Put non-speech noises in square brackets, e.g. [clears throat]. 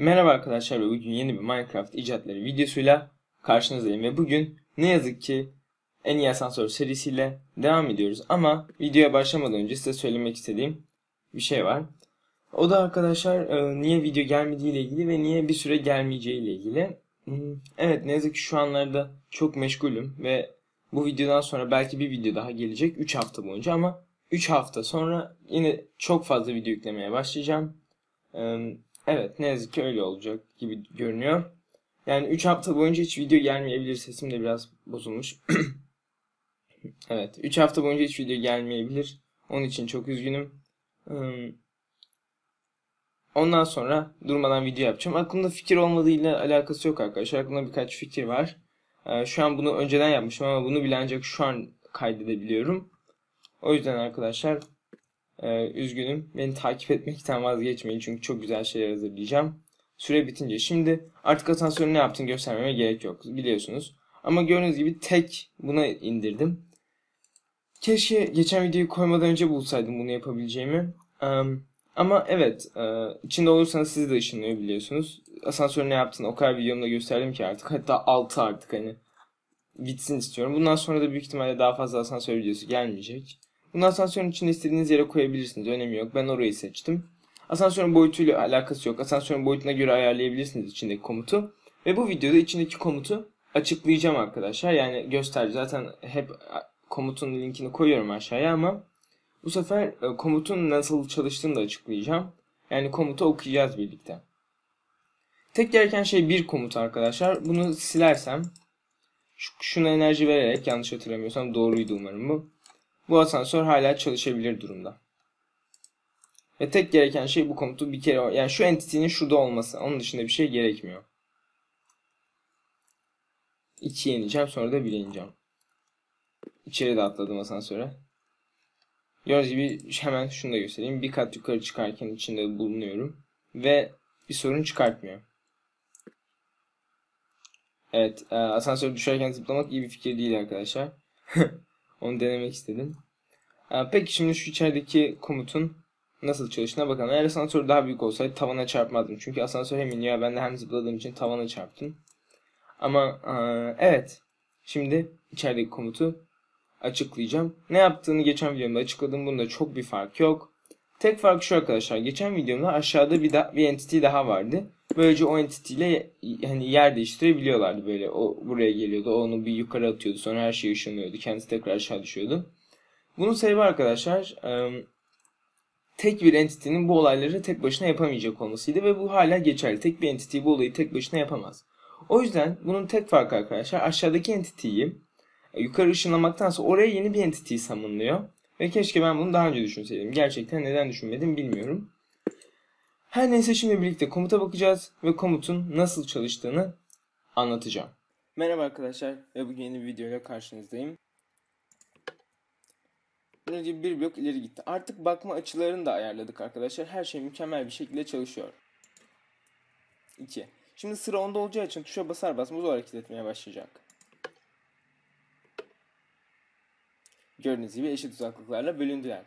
Merhaba arkadaşlar bugün yeni bir Minecraft icatları videosuyla karşınızdayım ve bugün ne yazık ki en iyi asansör serisiyle devam ediyoruz ama videoya başlamadan önce size söylemek istediğim bir şey var. O da arkadaşlar e, niye video gelmediği ile ilgili ve niye bir süre gelmeyeceği ile ilgili. Hmm, evet ne yazık ki şu anlarda çok meşgulüm ve bu videodan sonra belki bir video daha gelecek 3 hafta boyunca ama 3 hafta sonra yine çok fazla video yüklemeye başlayacağım. Evet ne yazık ki öyle olacak gibi görünüyor. Yani 3 hafta boyunca hiç video gelmeyebilir. Sesim de biraz bozulmuş. [clears throat] evet 3 hafta boyunca hiç video gelmeyebilir. Onun için çok üzgünüm. Ondan sonra durmadan video yapacağım. Aklımda fikir olmadığıyla alakası yok arkadaşlar. Aklımda birkaç fikir var. Şu an bunu önceden yapmışım ama bunu bile ancak şu an kaydedebiliyorum. O yüzden arkadaşlar ee, üzgünüm. Beni takip etmekten vazgeçmeyin çünkü çok güzel şeyler hazırlayacağım. Süre bitince. Şimdi artık asansörün ne yaptığını göstermeme gerek yok. Biliyorsunuz. Ama gördüğünüz gibi tek buna indirdim. Keşke geçen videoyu koymadan önce bulsaydım bunu yapabileceğimi. Um, ama evet, e, içinde olursanız siz de ışınlıyor biliyorsunuz. Asansörün ne yaptığını o kadar videomda gösterdim ki artık. Hatta 6 artık hani bitsin istiyorum. Bundan sonra da büyük ihtimalle daha fazla asansör videosu gelmeyecek. Bunu asansörün içinde istediğiniz yere koyabilirsiniz. Önemi yok. Ben orayı seçtim. Asansörün boyutuyla alakası yok. Asansörün boyutuna göre ayarlayabilirsiniz içindeki komutu. Ve bu videoda içindeki komutu açıklayacağım arkadaşlar. Yani göster. Zaten hep komutun linkini koyuyorum aşağıya ama bu sefer e, komutun nasıl çalıştığını da açıklayacağım. Yani komutu okuyacağız birlikte. Tek gereken şey bir komut arkadaşlar. Bunu silersem şuna enerji vererek yanlış hatırlamıyorsam doğruydu umarım bu bu asansör hala çalışabilir durumda. Ve tek gereken şey bu komutu bir kere yani şu entity'nin şurada olması. Onun dışında bir şey gerekmiyor. 2'ye ineceğim sonra da 1'e ineceğim. İçeri de atladım asansöre. Gördüğünüz gibi hemen şunu da göstereyim. Bir kat yukarı çıkarken içinde bulunuyorum. Ve bir sorun çıkartmıyor. Evet, e, asansör düşerken zıplamak iyi bir fikir değil arkadaşlar. [laughs] Onu denemek istedim. Peki şimdi şu içerideki komutun nasıl çalıştığına bakalım. Eğer asansör daha büyük olsaydı tavana çarpmazdım. Çünkü asansör hem iniyor ben de hem zıpladığım için tavana çarptım. Ama evet. Şimdi içerideki komutu açıklayacağım. Ne yaptığını geçen videomda açıkladım. Bunda çok bir fark yok. Tek fark şu arkadaşlar. Geçen videomda aşağıda bir, da, bir entity daha vardı. Böylece o entity hani yer değiştirebiliyorlardı böyle. O buraya geliyordu. O onu bir yukarı atıyordu. Sonra her şey ışınlıyordu. Kendisi tekrar aşağı düşüyordu. Bunun sebebi arkadaşlar tek bir entity'nin bu olayları tek başına yapamayacak olmasıydı ve bu hala geçerli. Tek bir entity bu olayı tek başına yapamaz. O yüzden bunun tek farkı arkadaşlar aşağıdaki entity'yi e, yukarı ışınlamaktansa oraya yeni bir entity'yi samınlıyor. Ve keşke ben bunu daha önce düşünseydim. Gerçekten neden düşünmedim bilmiyorum. Her neyse şimdi birlikte komuta bakacağız ve komutun nasıl çalıştığını anlatacağım. Merhaba arkadaşlar ve bugün yeni bir videoyla karşınızdayım. Önce bir blok ileri gitti. Artık bakma açılarını da ayarladık arkadaşlar. Her şey mükemmel bir şekilde çalışıyor. 2. Şimdi sıra onda olacağı için tuşa basar basmaz o hareket başlayacak. Gördüğünüz gibi eşit uzaklıklarla bölündüler.